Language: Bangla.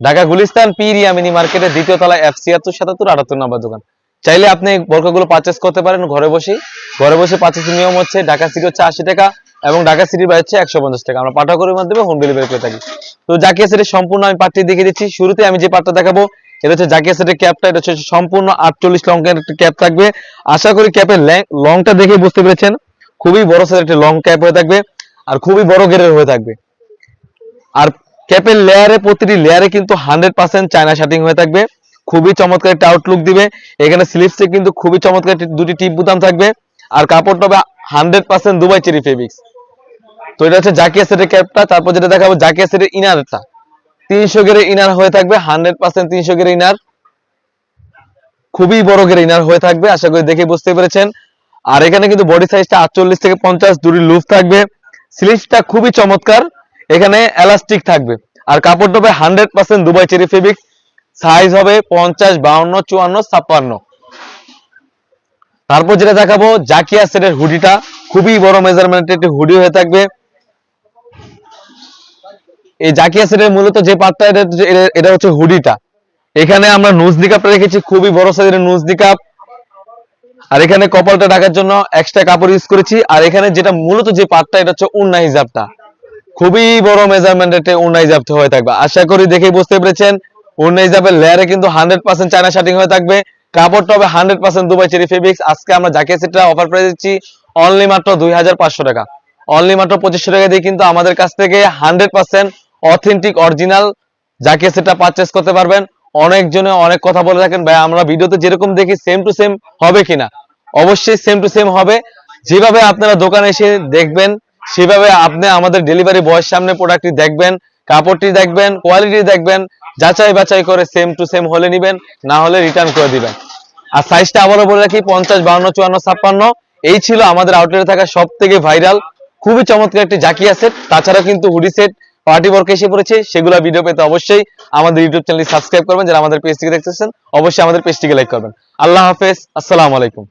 ঢাকা গুলিস্তান পিরিয়া মিনি মার্কেটের দ্বিতীয় তলায় এফ ছিয়াত্তর, সাতাত্তর, আটাত্তর নাম্বার দোকান। চাইলে আপনি বোরকাগুলো পারচেস করতে পারেন ঘরে বসে ঘরে বসে পারচেসের নিয়ম হচ্ছে ঢাকা সিটি হচ্ছে আশি টাকা এবং ঢাকা সিটির বাইরে হচ্ছে একশো পঞ্চাশ টাকা। আমরা পাঠাকরের মাধ্যমে হোম ডেলিভারি করে থাকি। তো জাকিয়া সেটের সম্পূর্ণ আমি পার্টটি দেখে দিচ্ছি। শুরুতে আমি যে পার্টটা দেখাবো, এটা হচ্ছে জাকিয়া সেটের ক্যাপটা এটা হচ্ছে সম্পূর্ণ আটচল্লিশ লঙ্কের একটা ক্যাপ থাকবে। আশা করি ক্যাপের লংটা দেখে বুঝতে পেরেছেন। খুবই বড় সাইজের একটা লং ক্যাপ হয়ে থাকবে আর খুবই বড় গেরের হয়ে থাকবে। আর ক্যাপের লেয়ারে প্রতিটি লেয়ারে কিন্তু হান্ড্রেড পার্সেন্ট চায়না শার্টিং হয়ে থাকবে। খুবই চমৎকার একটা আউটলুক দিবে। এখানে স্লিপসে কিন্তু খুবই চমৎকার দুটি টিপ বুতাম থাকবে। আর কাপড়টা হবে hundred percent Dubai cherry fabrics তো এটা হচ্ছে জাকিয়া সেটের ক্যাপটা। তারপর যেটা দেখাবো জাকিয়া সেটের ইনারটা তিনশো গেরে ইনার হয়ে থাকবে হান্ড্রেড পার্সেন্ট তিনশো গেরে ইনার খুবই বড় গেরে ইনার হয়ে থাকবে, আশা করি দেখে বুঝতে পেরেছেন। আর এখানে কিন্তু বডি সাইজটা আটচল্লিশ থেকে পঞ্চাশ, দুটি লুফ থাকবে। স্লিভসটা খুবই চমৎকার। এখানে এলাস্টিক থাকবে। আর কাপড়টা হবে hundred percent Dubai cherry fabric size হবে পঞ্চাশ, বাউন্ন, চুয়ান্ন, ছাপ্পান্ন। তারপর যেটা দেখাবো, জাকিয়া সেটের হুডিটা খুবই বড় মেজারমেন্টের একটি হুডি হয়ে থাকবে। এই জাকিয়া সেটের মূলত যে পার্টটা এটা এটা- হচ্ছে হুডিটা এখানে আমরা নুজ নিকাপটা রেখেছি, খুবই বড় সাইজের নুজ নিকাপ আর এখানে কপালটা ঢাকার জন্য এক্সট্রা কাপড় ইউজ করেছি। আর এখানে যেটা মূলত যে পার্টটা এটা হচ্ছে উন্না হিজাবটা। খুবই বড় মেজারমেন্ট একটা উন্না হিজাবটা হয়ে থাকবে। আশা করি দেখে বুঝতে পেরেছেন উন্না হিজাবের লেয়ারে কিন্তু হান্ড্রেড পার্সেন্ট চায়না শার্টিং হয়ে থাকবে। কাপড়টা হবে hundred percent Dubai cherry fabrics আজকে আমরা জাকিয়া সেটটা অফার প্রাইস দিচ্ছি অনলি মাত্র দুই হাজার পাঁচশো টাকা। অনলি মাত্র পঁচিশশো টাকা দিয়ে কিন্তু আমাদের কাছ থেকে hundred percent authentic original Zakia সেটটা পারচেস করতে পারবেন। অনেকজনে অনেক কথা বলে থাকেন, ভাই, আমরা ভিডিওতে যেরকম দেখি সেম টু সেম হবে কিনা? অবশ্যই সেম টু সেম হবে। যেভাবে আপনারা দোকানে এসে দেখবেন সেভাবে আপনি আমাদের ডেলিভারি বয়ের সামনে প্রোডাক্টটি দেখবেন, কাপড়টি দেখবেন কোয়ালিটি দেখবেন, যাচাই বাছাই করে সেম টু সেম হলে নিবেন, না হলে রিটার্ন করে দিবেন। আর সাইজটা আবারও বলে রাখি, পঞ্চাশ, বাউন্ন, চুয়ান্ন, ছাপ্পান্ন। এই ছিল আমাদের আউটলেটে থাকা সব থেকে ভাইরাল খুবই চমৎকার একটি জাকিয়া সেট তাছাড়া কিন্তু হুডি সেট পার্টি ওয়ার্ক এসে পড়েছে, সেগুলো ভিডিও পেতে অবশ্যই আমাদের ইউটিউব চ্যানেল সাবস্ক্রাইব করবেন। যারা আমাদের পেজটিকে দেখতেছেন, অবশ্যই আমাদের পেজটিকে লাইক করবেন। আল্লাহ হাফেজ, আসসালামু আলাইকুম।